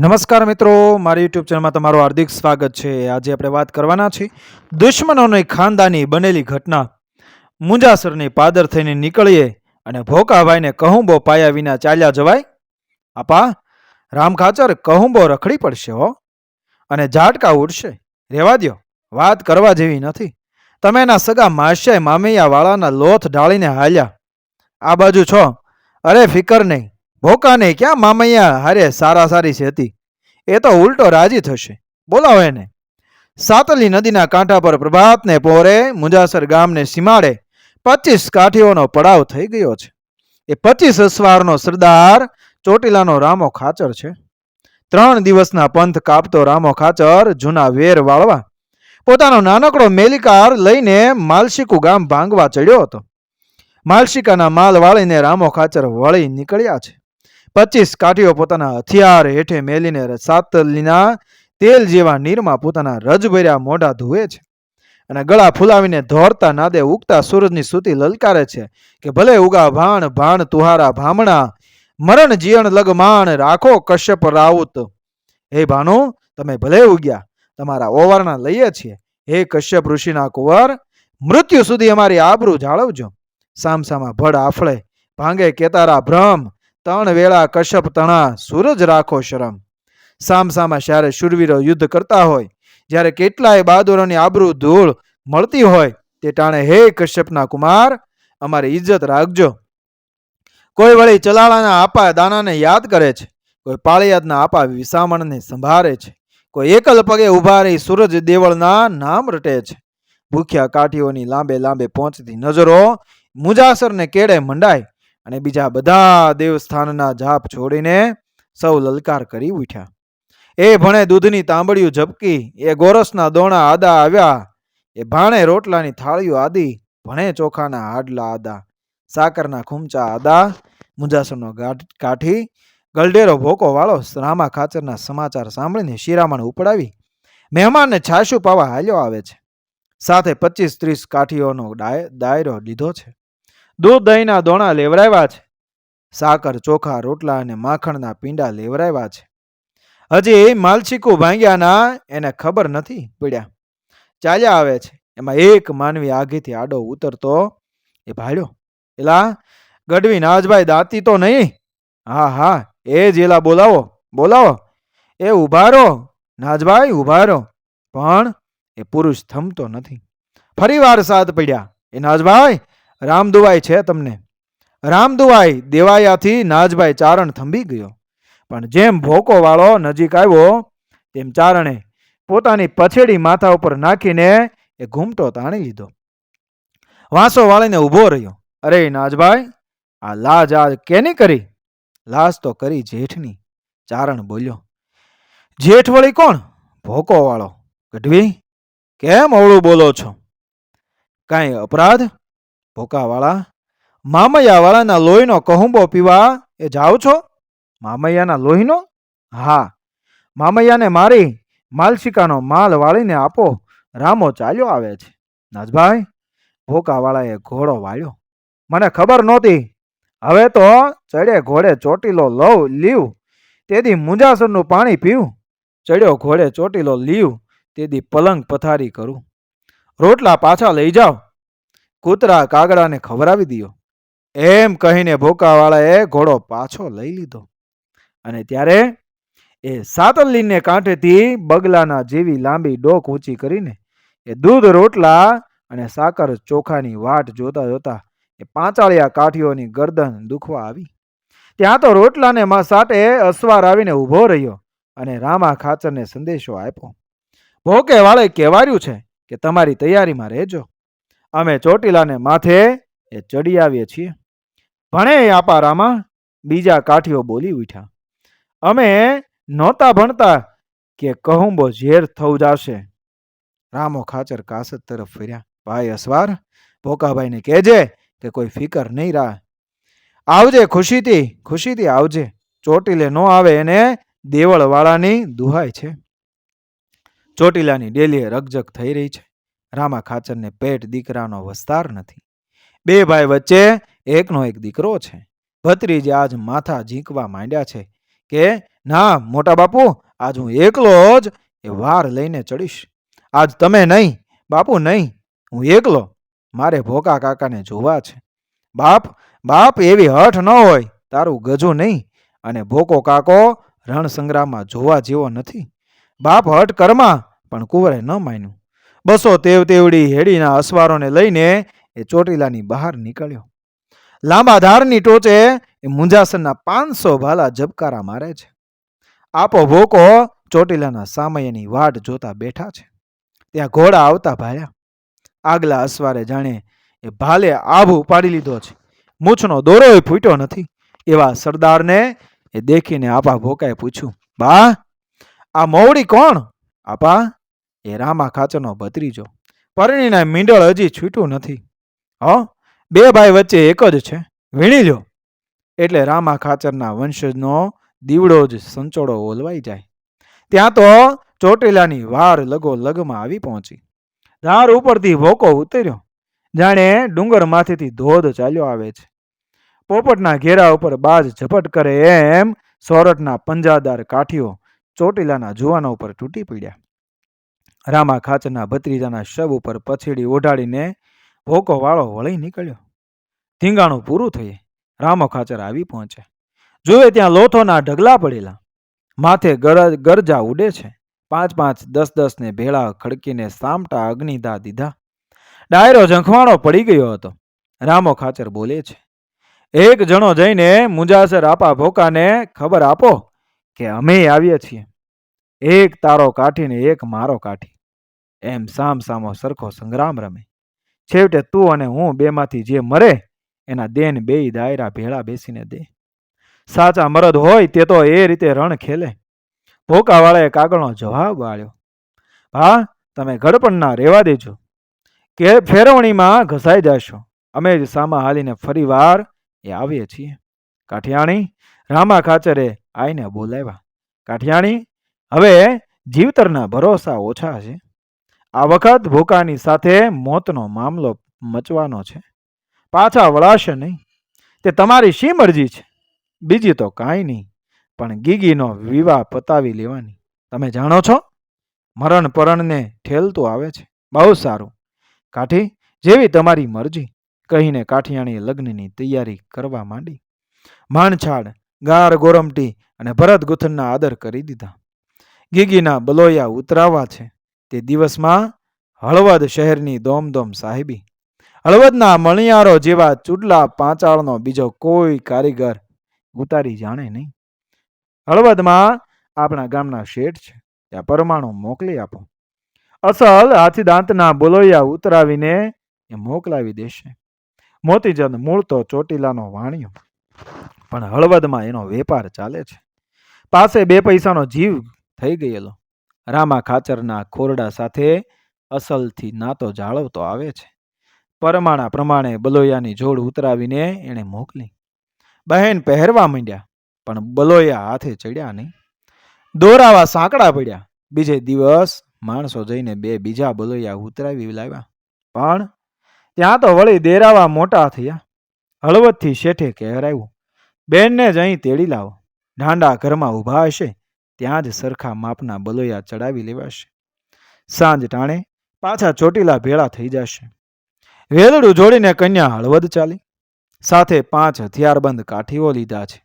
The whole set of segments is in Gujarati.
નમસ્કાર મિત્રો, મારી યુટ્યુબ ચેનલમાં તમારું હાર્દિક સ્વાગત છે. આજે આપણે વાત કરવાના છીએ દુશ્મનોની ખાનદાની બનેલી ઘટના. મુંજાસરની પાદર થઈને નીકળીએ અને ભોકાભાઈને કહુંબો પાયા વિના ચાલ્યા જવાય? આપા, રામ ખાચર કહુંબો રખડી પડશે હો. અને ઝાટકા ઉડશે. રેવા દ્યો, વાત કરવા જેવી નથી. તમે એના સગા માસ્યાય મામૈયા વાળાના લોથ ઢાળીને હાલ્યા. આ બાજુ છો. અરે, ફિકર નહીં. ભોકાને ક્યાં? મામૈયા હારે સારા સારી છે હતી. એ તો ઉલટો રાજી થશે. બોલાવો એને. સાતલી નદીના કાંઠા પર પ્રભાતને પોરે મુંજાસર ગામને સીમાડે પચીસ કાઠીઓનો પડાવ થઈ ગયો છે. એ પચીસ અસવારનો સરદાર ચોટીલાનો રામો ખાચર છે. ત્રણ દિવસના પંથ કાપતો રામો ખાચર જૂના વેર વાળવા. પોતાનો નાનકડો મેલિકાર લઈને માલશીકુ ગામ ભાંગવા ચડ્યો હતો. માલશિકાના માલ વાળીને રામો ખાચર વળી નીકળ્યા છે. પચીસ કાઠીઓ પોતાના હથિયાર હેઠે મેલીને સાતલીના તેલ જેવા નીરમાં પોતાના રજભર્યા મોઢા ધુએ છે. અને ગળા ફૂલાવીને ધોરતા નાદે ઉગતા સૂરજની સુતી લલકારે છે કે ભલે ઉગા ભાણ ભાણ તુહારા ભામણા, મરણ જીવન લગમાણ, રાખો કશ્યપ રાઉત. હે ભાનુ તમે ભલે ઉગ્યા, તમારા ઓવારણા લઈએ છીએ. હે કશ્યપ ઋષિના કુંવર, મૃત્યુ સુધી અમારી આબરૂ જાળવજો. સામસામા ભડ આફળે, ભાંગે કેતારા ભ્રમ ત્રણ વેળા કશ્યપ તણા સૂરજ રાખો શરમ. સામસામા જ્યારે શૂરવીરો યુદ્ધ કરતા હોય, જ્યારે કેટલાય બહાદુરોની આબરૂ ધૂળ મળતી હોય, તે ટાણે, હે કશ્યપના કુમાર, અમારી ઇજ્જત રાખજો. કોઈ વળી ચલાળાના આપા દાનાને યાદ કરે છે, કોઈ પાળિયાદના આપા વિસામણને સંભાળે છે, કોઈ એકલ પગે ઊભા રહી સૂરજ દેવળના નામ રટે છે. ભૂખ્યા કાઠીઓની લાંબે લાંબે પહોંચતી નજરો મુજાસરને કેડે મંડાય અને બીજા બધા દેવસ્થાનના જાપ છોડીને સૌ લલકાર કરી ઉઠ્યા. એ ભણે દૂધની તાંબડિયું ઝબકી એ ગોરસના દોણા આદા આવ્યા, એ ભાણે રોટલાની થાળીઓ આદી, ભણે ચોખાના હાડલા આદા, સાકરના ખૂમચા આદા મુંજાસરનો કાઠી ગલડેરો ભોકો વાળો રામા ખાચરના સમાચાર સાંભળીને શિરામણ ઉપડાવી, મહેમાનને છાશું પાવા હાલ્યો આવે છે. સાથે પચીસ ત્રીસ કાઠીઓનો ડાય- દાયરો લીધો છે. દૂધ, દહીંના દોણા લેવરાવ્યા છે. સાકર, ચોખા, રોટલા અને માખણના પીંડા લેવરાવ્યા છે. હજી માલચીકુ ભાંગ્યાના એને ખબર નથી પીડ્યા. ચાલ્યા આવે છે. એમાં એક માનવી આગેથી આડો ઉતરતો, એ ભાડ્યો એલા ગઢવી નાજભાઈ દાતી તો નહીં? હા હા, એ જ એલા બોલાવો બોલાવો. એ રહો નાજભાઈ રહો પણ એ પુરુષ થમતો નથી. ફરી વાર સાથ પડ્યા. એ નાજભાઈ રામદુવાઈ છે તમને. રામદુવાઈ દેવાયાથી નાજભાઈ ચારણ થંભી ગયો. પણ જેમ ભોકો વાળો નજીક આવ્યો, તેમ ચારણે પોતાની પછેડી માથા ઉપર નાખીને એ ઘૂમટો તાણી લીધો. વાંસો વાળીને ઊભો રહ્યો. અરે નાજભાઈ, આ લાજ આ કેની કરી? લાજ તો કરી જેઠની. ચારણ બોલ્યો. જેઠ વળી કોણ? ભોકો વાળો. ગઢવી, કેમ અવળું બોલો છો? કાંઈ અપરાધ? ભોકાવાળા? મામૈયાવાળાના લોહીનો કહુંબો પીવા એ જાઓ છો? મામૈયાના લોહીનો? હા. મામૈયાને મારી માલશિકાનો માલ વાળીને આપો. રામો ચાલ્યો આવે છે. નાજભાઈ, ભોકાવાળાએ ઘોડો વાળ્યો. મને ખબર નહોતી. હવે તો ચડે ઘોડે ચોટીલો લવ લીવ. તેથી મુંજાસરનું પાણી પીવું. ચડ્યો ઘોડે ચોટીલો, લીવ. તેથી પલંગ પથારી કરું. રોટલા પાછા લઈ જાઓ. કૂતરા કાગડાને ખવડાવી દ્યો. એમ કહીને ભોકાવાળાએ ઘોડો પાછો લઈ લીધો. અને ત્યારે એ સાતલીને કાંઠેથી બગલાના જેવી લાંબી ડોક ઊંચી કરીને એ દૂધ રોટલા અને સાકર ચોખાની વાટ જોતા જોતા એ પાંચાળિયા કાઠીઓની ગરદન દુખવા આવી. ત્યાં તો રોટલાને માં સાટે અસવાર આવીને ઊભો રહ્યો અને રામા ખાચરને સંદેશો આપ્યો. ભોકે વાળે કહેવાર્યું છે કે તમારી તૈયારીમાં રહેજો. અમે ચોટીલાને માથે એ ચડી આવીએ છીએ. ભણે આપારામાં બીજા કાઠીઓ બોલી ઉઠ્યા. અમે નહોતા ભણતા કે કહુંબો ઝેર થવું જાશે. રામો ખાચર કાસત તરફ ફર્યા. ભાઈ અસવાર, ભોકાભાઈને કહેજે કે કોઈ ફિકર નહીં રાહ આવજે ખુશીથી ખુશીથી આવજે. ચોટીલે નો આવે એને દેવળવાળાની દુહાઈ છે. ચોટીલાની ડેલીએ રકજક થઈ રહી છે. રામા ખાચરને પેટ દીકરાનો વસ્તાર નથી. બે ભાઈ વચ્ચે એકનો એક દીકરો છે. ભત્રીજે આજ માથા ઝીંકવા માંડ્યા છે કે, ના, મોટા બાપુ, આજ હું એકલો જ એ વાર લઈને ચડીશ. આજ તમે નહીં, બાપુ નહીં, હું એકલો. મારે ભોકા કાકાને જોવા છે. બાપ બાપ એવી હઠ ન હોય, તારું ગજું નહીં અને ભોકો કાકો રણ સંગ્રામમાં જોવા જેવો નથી. બાપ હઠ કરમાં, પણ કુંવરે ન માન્યું. બસો તેવ તેવડી હેડીના અસવારોને લઈને એ ચોટીલાની બહાર નીકળ્યો. લાંબા ધારની ટોચે એ મુંજાસનના પાંચસો ભાલા ઝબકારા મારે છે. આપો ભોકો ચોટીલાના સામયની વાટ જોતા બેઠા છે. ત્યાં ઘોડા આવતા ભાળ્યા. આગલા અસવારે જાણે એ ભાલે આભુ પાડી લીધો છે. મૂછનો દોરોય ફૂટ્યો નથી. એવા સરદારને એ દેખીને આપા ભોકાએ પૂછ્યું, બા, આ મોવડી કોણ? આપા એ રામા ખાચરનો ભત્રીજો. પરણીને મીંડળ હજી છૂટ્યું નથી. હ, બે ભાઈ વચ્ચે એક જ છે. વીણી લ્યો. એટલે રામા ખાચરના વંશજનો દીવડો જ સંચોડો ઓલવાઈ જાય. ત્યાં તો ચોટીલાની વાર લગો લગમાં આવી પહોંચી. ધાર ઉપરથી ભોકો ઉતર્યો. જાણે ડુંગરમાંથી ધોધ ચાલ્યો આવે છે. પોપટના ઘેરા ઉપર બાજ ઝપટ કરે એમ સોરઠના પંજાદાર કાઠીઓ ચોટીલાના જુવાનો ઉપર તૂટી પડ્યા. રામા ખાચરના ભત્રીજાના શવ ઉપર પછેડી ઓઢાડીને ભોકો વાળો વળી નીકળ્યો. ધીંગાણું પૂરું થયે, રામો ખાચર આવી પહોંચે. જોવે ત્યાં લોથોના ઢગલા પડેલા. માથે ગરજ ઉડે છે. પાંચ પાંચ, દસ દસ ને ભેળા ખડકીને સામટા અગ્નિદા દીધા. ડાયરો ઝંખવાણો પડી ગયો હતો. રામો ખાચર બોલે છે, એક જણો જઈને મુંજાસર આપા ભોકાને ખબર આપો કે અમે આવીએ છીએ. એક તારો કાઠીને એક મારો કાઠી. એમ સામ સામો સરખો સંગ્રામ રમે. છેવટે તું અને હું બેમાંથી જે મરે, એના દેન બેય દાયરા ભેળા બેસીને દે. સાચા મરદ હોય તે તો એ રીતે રણ ખેલે. ભોકાવાળાએ કાગળનો જવાબ વાળ્યો હા તમે ગડપણના રહેવા દેજો. કે ફેરવણીમાં ઘસાઈ જશો. અમે જ સામા હાલીને ફરી વાર એ આવીએ છીએ. કાઠિયાણી, રામા ખાચરે આઈને બોલાવ્યા. કાઠિયાણી, હવે જીવતરના ભરોસા ઓછા છે. આ વખત ભૂકાની સાથે મોતનો મામલો મચવાનો છે. પાછા વળાશે નહીં. તે તમારી શી મરજી છે? બીજી તો કાંઈ નહીં, પણ ગીગીનો વિવાહ પતાવી લેવાની. તમે જાણો છો? મરણ પરણને ઠેલતું આવે છે. બહુ સારું. કાઠી, જેવી તમારી મરજી, કહીને કાઠિયાણીએ લગ્નની તૈયારી કરવા માંડી. માણછાડ, ગાર ગોરમટી અને ભરત ગુથનના આદર કરી દીધા. ગીગીના બલોયા ઉતરાવા છે. તે દિવસમાં હળવદ શહેરની દોમદોમ સાહેબી. હળવદના મણિયારો જેવા ચૂડલા પાંચાળનો બીજો કોઈ કારીગર ઉતારી જાણે નહીં. હળવદમાં આપણા ગામના શેઠ છે. ત્યાં પરમાણુ મોકલી આપો. અસલ હાથી દાંતના બોલોયા ઉતરાવીને એ મોકલાવી દેશે. મોતીચંદ મૂળ તો ચોટીલાનો વાણિયો. પણ હળવદમાં એનો વેપાર ચાલે છે. પાસે બે પૈસાનો જીવ થઈ ગયેલો. રામા ખાચરના ખોરડા સાથે અસલથી નાતો જાળવતો આવે છે. પરમાણા પ્રમાણે બલોયાની જોડ ઉતરાવીને એણે મોકલી. બહેન પહેરવા માંડ્યા, પણ બલોયા હાથે ચડ્યા નહીં. દોરાવા સાંકડા પડ્યા. બીજે દિવસ માણસો જઈને બે બીજા બલોયા ઉતરાવી લાવ્યા. પણ ત્યાં તો વળી દેરાવા મોટા થયા. હળવદથી શેઠે કહેરાયું, બેનને જ અહીં તેડી લાવો. ઢાંડા ઘરમાં ઊભા હશે. ત્યાં જ સરખા માપના બલોયા ચડાવી લેવાશે. સાંજ ટાણે પાછા ચોટીલા ભેળા થઈ જશે. વેલડું જોડીને કન્યા હળવદ ચાલી. સાથે પાંચ હથિયારબંધ કાઠીઓ લીધા છે.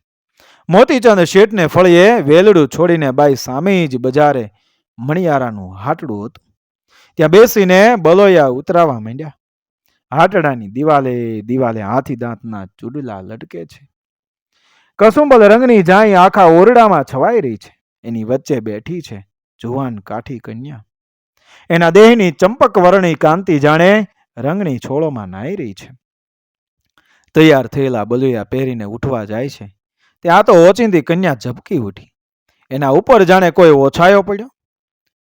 મોતીચંદ શેઠને ફળીએ વેલડું છોડીને બાઈ સામે જ બજારે મણિયારાનું હાટડું હતું. ત્યાં બેસીને બલોયા ઉતરાવા માંડ્યા. હાટડાની દિવાલે દિવાલે હાથી દાંતના ચૂડલા લટકે છે. કસુંબલ રંગની જાય આખા ઓરડામાં છવાઈ રહી છે. એની વચ્ચે બેઠી છે જુવાન કાઠી કન્યા. એના દેહની ચંપક વર્ણી કાંતિ જાણે રંગની છોળોમાં નાઈ રહી છે. તૈયાર થયેલા બલુયા પહેરીને ઉઠવા જાય છે. ત્યાં તો ઓચિંતી કન્યા ઝબકી ઉઠી. એના ઉપર જાણે કોઈ ઓછાયો પડ્યો.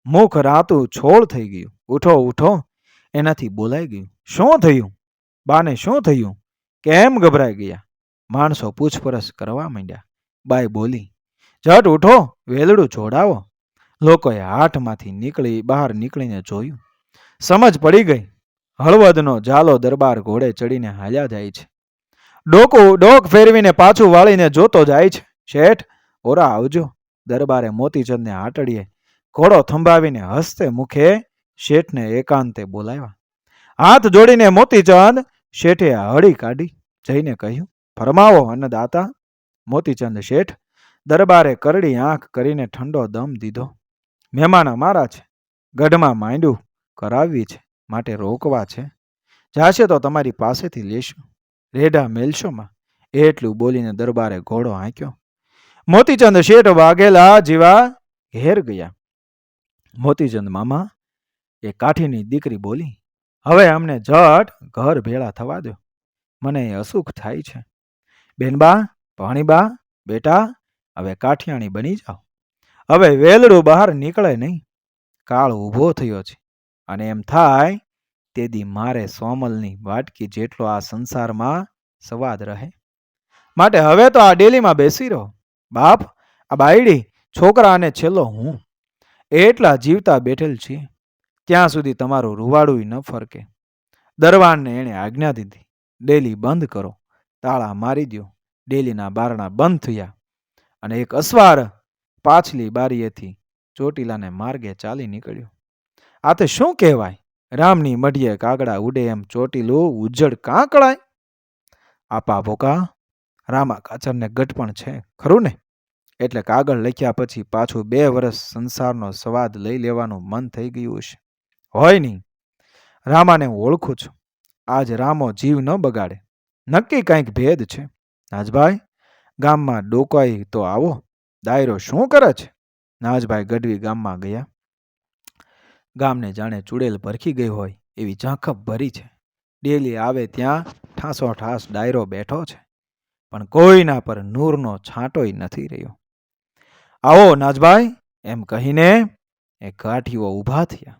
મુખ રાતું છોડ થઈ ગયું. ઉઠો ઉઠો. એનાથી બોલાઈ ગયું. શું થયું? બાને શું થયું? કેમ ગભરાઈ ગયા? માણસો પૂછપરછ કરવા માંડ્યા. બાઈ બોલી ઝટ ઉઠો, વેલડું જોડાવો. લોકોએ હાથમાંથી નીકળી બહાર નીકળીને જોયું. સમજ પડી ગઈ. હળવદનો જાલો દરબાર ઘોડે ચડીને હાલ્યા જાય છે. ડોકું ડોક ફેરવીને પાછું વાળીને જોતો જાય છે. શેઠ, ઓરા આવજો. દરબારે મોતીચંદને આટડીએ. ઘોડો થંભાવીને હસતે મુખે શેઠને એકાંતે બોલાવ્યા. હાથ જોડીને મોતીચંદ શેઠે હળી કાઢી. જઈને કહ્યું, ફરમાવો અન્નદાતા. મોતીચંદ શેઠ દરબારે કરડી આંખ કરીને ઠંડો દમ દીધો. મહેમાન અમારા છે. ગઢમાં માંડ્યું કરાવવી છે. માટે રોકવા છે. જાશે તો તમારી પાસેથી લેશું. રેઢા મેલશોમાં એટલું બોલીને દરબારે ઘોડો હાંક્યો. મોતીચંદ શેઠ વાઘેલા જેવા ઘેર ગયા. મોતીચંદ મામા એ કાઠીની દીકરી બોલી, હવે અમને જટ ઘર ભેળા થવા દો મને અસુખ થાય છે. બેનબા, ભાણીબા, બેટા હવે કાઠિયાણી બની જાઓ. હવે વેલડું બહાર નીકળે નહીં. કાળ ઊભો થયો છે અને એમ થાય તેદી મારે સોમલની વાટકી જેટલો આ સંસારમાં સવાદ રહે. માટે હવે તો આ ડેલીમાં બેસી રહો. બાપ, આ બાયડી, છોકરા અને છેલ્લો હું. એટલા જીવતા બેઠેલ છીએ ત્યાં સુધી તમારું રૂવાડું ન ફરકે. દરવાનને એણે આજ્ઞા દીધી. ડેલી બંધ કરો. તાળા મારી દો ડેલીના બારણા બંધ થયા. અને એક અસવાર પાછલી બારીએથી ચોટીલાને માર્ગે ચાલી નીકળ્યો. આ તે શું કહેવાય? રામની મઢીએ કાગડા ઉડે એમ ચોટીલું ઉજ્જડ કાંકળાય? આપા ભોકા? રામા કાચરને ગટપણ છે, ખરું ને? એટલે કાગળ લખ્યા પછી પાછું બે વર્ષ સંસારનો સ્વાદ લઈ લેવાનું મન થઈ ગયું હશે હોય નહીં રામાને હું ઓળખું છું. આજ રામો જીવ ન બગાડે. નક્કી કંઈક ભેદ છે. નાજભાઈ ગામમાં ડોકાઈ તો આવો. દાયરો શું કરે છે? નાજભાઈ ગઢવી ગામમાં ગયા. ગામને જાણે ચૂડેલ ભરખી ગઈ હોય એવી ઝાંખપ ભરી છે. ડેલી આવે ત્યાં ઠાસો ઠાસ ડાયરો બેઠો છે. પણ કોઈના પર નૂરનો છાંટોય નથી રહ્યો. આવો નાજભાઈ, એમ કહીને એ કાઠીઓ ઊભા થયા.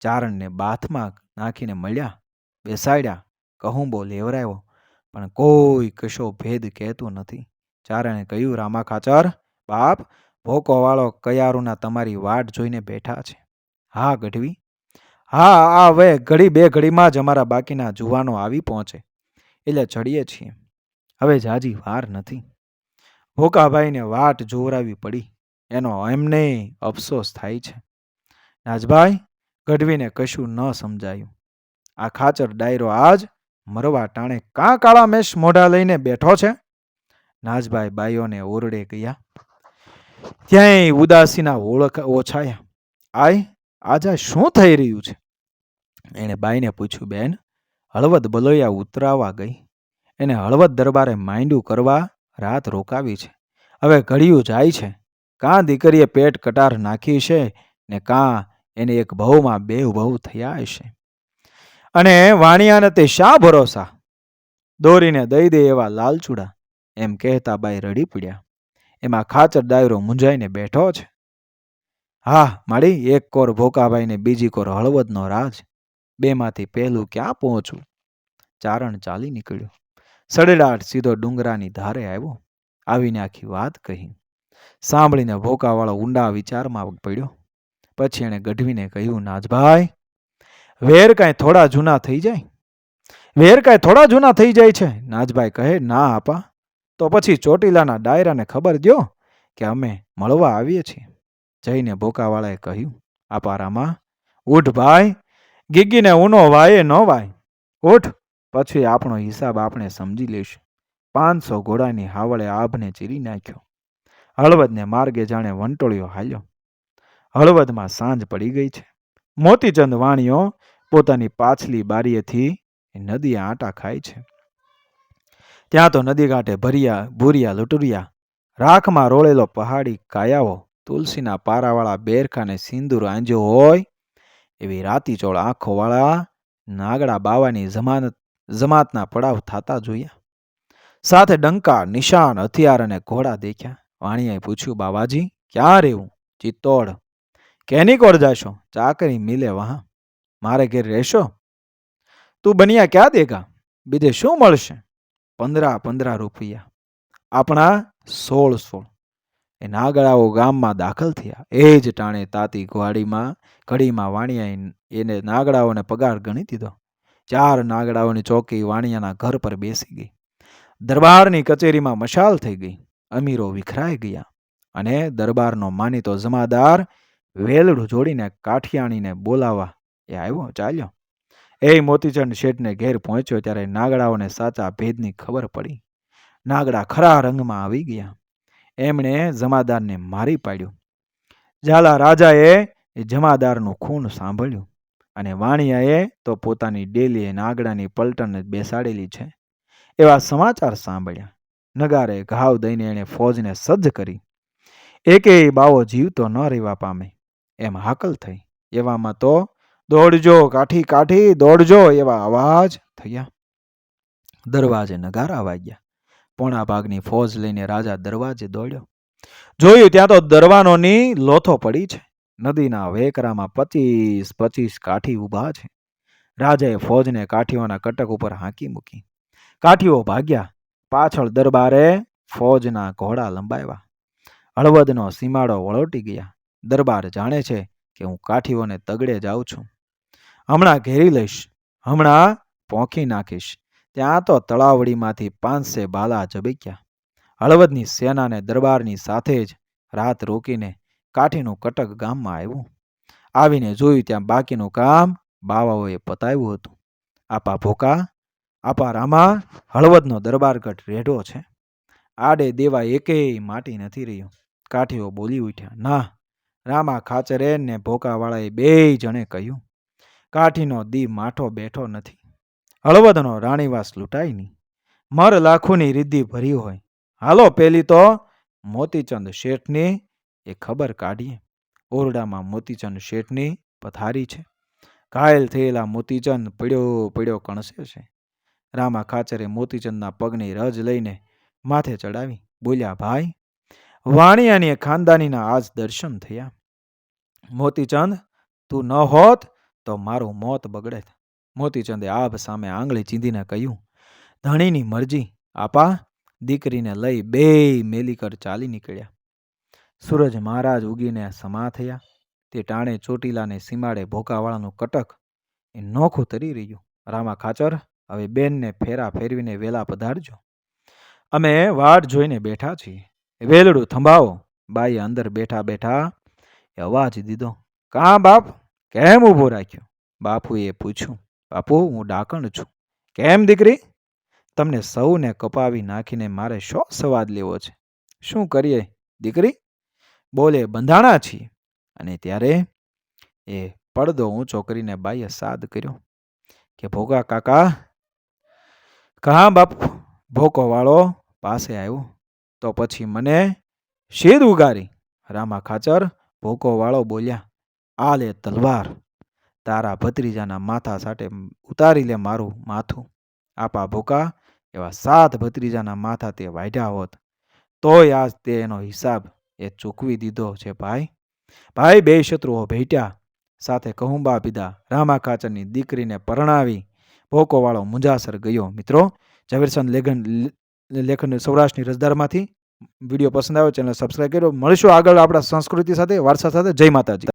ચારણને બાથમાં નાખીને મળ્યા. બેસાડ્યા, કહુંબો લેવરાયો, પણ કોઈ કશો ભેદ કહેતું નથી. ચારણે કહ્યું, રામા ખાચર, બાપ, ભોકોવાળો કયારુના તમારી વાટ જોઈને બેઠા છે. હા, ગઢવી. હા, આ હવે ઘડી બે ઘડીમાં જ અમારા બાકીના જુવાનો આવી પહોંચે. એટલે ચડીએ છીએ. હવે જાજી વાર નથી. ભોકાભાઈને વાટ જોવરાવી પડી. એનો એમને અફસોસ થાય છે. નાજભાઈ, ગઢવીને કશું ન સમજાયું. આ ખાચર ડાયરો આજ મરવા ટાણે કાં કાળા મેશ મોઢા લઈને બેઠો છે? નાજભાઈ બાઈઓને ઓરડે ગયા. ત્યાંય ઉદાસીના ઓળખ ઓછાયા. આય, આજે શું થઈ રહ્યું છે? એણે બાઈને પૂછ્યું, બેન, હળવદ બલોયા ઉતરાવા ગઈ. એને હળવદ દરબારે માંડ્યું કરવા રાત રોકાવી છે. હવે ઘડિયું જાય છે. કાં દીકરીએ પેટ કટાર નાખી છે ને કાં એને એક ભવમાં બે ભવ થયા છે? અને વાણિયાને તે શા ભરોસા? દોરીને દઈ દે એવા લાલચુડા. એમ કહેતા બાઈ રડી પડ્યા. એમાં ખાચર ડાયરો મૂંઝાઈને બેઠો છે. હા માળી એક કોર ભોકાભાઈને બીજી કોર હળવદનો રાજ. બેમાંથી પહેલું ક્યાં પહોંચું? ચારણ ચાલી નીકળ્યો. સડેડાટ સીધો ડુંગરાની ધારે આવ્યો. આવીને આખી વાત કહી. સાંભળીને ભોકાવાળો ઊંડા વિચારમાં પડ્યો. પછી એણે ગઢવીને કહ્યું, નાજભાઈ, વેર કાંઈ થોડા જૂના થઈ જાય? વેર કાંઈ થોડા જૂના થઈ જાય છે? નાજભાઈ કહે, ના, આપા. તો પછી ચોટીલાના ડાયરાને ખબર દ્યો કે અમે મળવા આવીએ છીએ. જઈને ભોકાવાળાએ કહ્યું આપા રામા ઉઠ ભાઈ, ગીગીને ઊનો વાય ન વાય. ઉઠ, પછી આપણો હિસાબ આપણે સમજી લઈશું. પાંચસો ઘોડાની હાવળે આભને ચીરી નાખ્યો. હળવદને માર્ગે જાણે વંટોળિયો હાલ્યો. હળવદમાં સાંજ પડી ગઈ છે. મોતીચંદ વાણીઓ પોતાની પાછલી બારીએથી નદી આંટા ખાય છે. ત્યાં તો નદી કાંઠે ભર્યા, ભૂરિયા, લૂંટુરિયા, રાખમાં રોળેલો પહાડી કાયાઓ, તુલસીના પારાવાળા બેરખાને સિંદૂર આંજ્યો હોય એવી રાતીચોળ આંખોવાળા નાગડા બાવાની જમાનત જમાતના પડાવ થતા જોયા. સાથે ડંકા, નિશાન, હથિયાર અને ઘોડા દેખ્યા. વાણિયાએ પૂછ્યું, બાવાજી, ક્યાં રહેવું? ચિત્તોડ. કેની કોર જાશો? ચાકરી મિલે વહા. મારે ઘેર રહેશો? તું બનિયા ક્યાં દેગા? બીજે શું મળશે? પંદરા પંદરા રૂપિયા. આપણા સોળ સોળ. એ નાગડાઓ ગામમાં દાખલ થયા. એ જ ટાણે તાતી ઘોડીમાં ઘડીમાં વાણિયાએ એને નાગડાઓને પગાર ગણી દીધો. ચાર નાગડાઓની ચોકી વાણિયાના ઘર પર બેસી ગઈ. દરબારની કચેરીમાં મશાલ થઈ ગઈ. અમીરો વિખરાઈ ગયા. અને દરબારનો માનીતો જમાદાર વેલડું જોડીને કાઠિયાણીને બોલાવવા એ આવ્યો, ચાલ્યો. એ મોતીચંદ શેઠને ઘેર પહોંચ્યો ત્યારે નાગડાઓને સાચા ભેદની ખબર પડી. નાગડા ખરા રંગમાં આવી ગયા. એમણે જમાદારને મારી પાડ્યું. ઝાલા રાજાએ જમાદારનું ખૂન સાંભળ્યું અને વાણિયાએ તો પોતાની ડેલીએ નાગડાની પલટણને બેસાડેલી છે. એવા સમાચાર સાંભળ્યા. નગારે ઘાવ દઈને એણે ફોજને સજ્જ કરી. એકેય બાવો જીવતો ન રહેવા પામે. એમ હાકલ થઈ. એવામાં તો દોડજો, કાઠી કાઠી દોડજો, એવા અવાજ થયા. દરવાજે નગારા વાગ્યા. પોણા ભાગની ફોજ લઈને રાજા દરવાજે દોડ્યો. જોયું ત્યાં તો દરવાનોની લોથો પડી છે. નદીના વેકરામાં પચીસ પચીસ કાઠી ઊભા છે. રાજાએ ફોજને કાઠીઓના કટક ઉપર હાંકી મૂકી. કાઠીઓ ભાગ્યા. પાછળ દરબારે ફોજના ઘોડા લંબાવ્યા. હળવદનો સીમાડો વળોટી ગયા. દરબાર જાણે છે કે હું કાઠીઓને તગડે જાઉં છું. હમણાં ઘેરી લઈશ, હમણાં પોંખી નાખીશ. ત્યાં તો તળાવડીમાંથી પાંચસે બાલા ઝબક્યા. હળવદની સેનાને દરબારની સાથે જ રાત રોકીને કાઠીનું કટક ગામમાં આવ્યું. આવીને જોયું ત્યાં બાકીનું કામ બાવાઓએ પતાવ્યું હતું. આપા ભોકા, આપા રામા, હળવદનો દરબારગઢ રેઢો છે. આડે દેવા એકેય માટી નથી રહ્યું. કાઠીઓ બોલી ઉઠ્યા, ના, રામા ખાચરે ને ભોકાવાળાએ બેય જણે કહ્યું કાઠીનો દી માઠો બેઠો નથી. હળવદનો રાણીવાસ લૂંટાય નહીં. મર લાખોની રિદ્ધિ ભરી હોય. હાલો પેલી તો મોતીચંદ શેઠની એ ખબર કાઢીએ. ઓરડામાં મોતીચંદ શેઠની પથારી છે. ઘાયલ થયેલા મોતીચંદ પીડ્યો પીડ્યો કણસે છે. રામા ખાચરે મોતીચંદના પગની રજ લઈને માથે ચડાવી. બોલ્યા, ભાઈ વાણિયાની ખાનદાનીના આજ દર્શન થયા. મોતીચંદ, તું ન હોત તો મારું મોત બગડે મોતીચંદે આભ સામે આંગળી ચીંધીને કહ્યું, ધણીની મરજી. આપા. દીકરીને લઈ બેય મેલીકર ચાલી નીકળ્યા. સૂરજ મહારાજ ઉગીને સમા થયા. તે ટાણે ચોટીલાને સીમાડે ભોકાવાળાનું કટક એ નોખું તરી રહ્યું. રામા ખાચર, હવે બેનને ફેરા ફેરવીને વેલા પધારજો. અમે વાટ જોઈને બેઠા છીએ. વેલડું થંભાવો. બાઈએ અંદર બેઠા બેઠા એ અવાજ દીધો, કાં બાપ? કેમ ઊભો રાખ્યો? બાપુએ પૂછ્યું. બાપુ, હું ડાકણ છું. કેમ દીકરી? તમને સૌને કપાવી નાખીને મારે શો સવાદ લેવો છે? શું કરીએ? દીકરી? બોલે, બંધાણા છીએ. અને ત્યારે એ પડદો ઊંચો કરીને બાઈએ સાદ કર્યો કે, ભોગા કાકા, કહા બાપુ ભોકો વાળો પાસે આવ્યો? તો પછી મને શેદ ઉગારી. રામા ખાચર ભોકો વાળો બોલ્યા આ લે તલવાર, તારા ભત્રીજાના માથા સાટે ઉતારી લે મારું માથું. આપા ભોકા, એવા સાત ભત્રીજાના માથા તે વાઢ્યા હોત. તોય આજ તે એનો હિસાબ એ ચૂકવી દીધો છે ભાઈ. ભાઈ બે શત્રુઓ ભેટ્યા, સાથે કહુંબા પીધા, રામા ખાચરની દીકરીને પરણાવી. ભોકોવાળો મુંજાસર ગયો. મિત્રો ઝવેરસંદ લેખન લેખન સૌરાષ્ટ્રની રજદારમાંથી વીડિયો પસંદ આવ્યો ચેનલ સબસ્ક્રાઈબ કર્યો. મળીશું આગળ આપણા સંસ્કૃતિ સાથે, વારસા સાથે. જય માતાજી.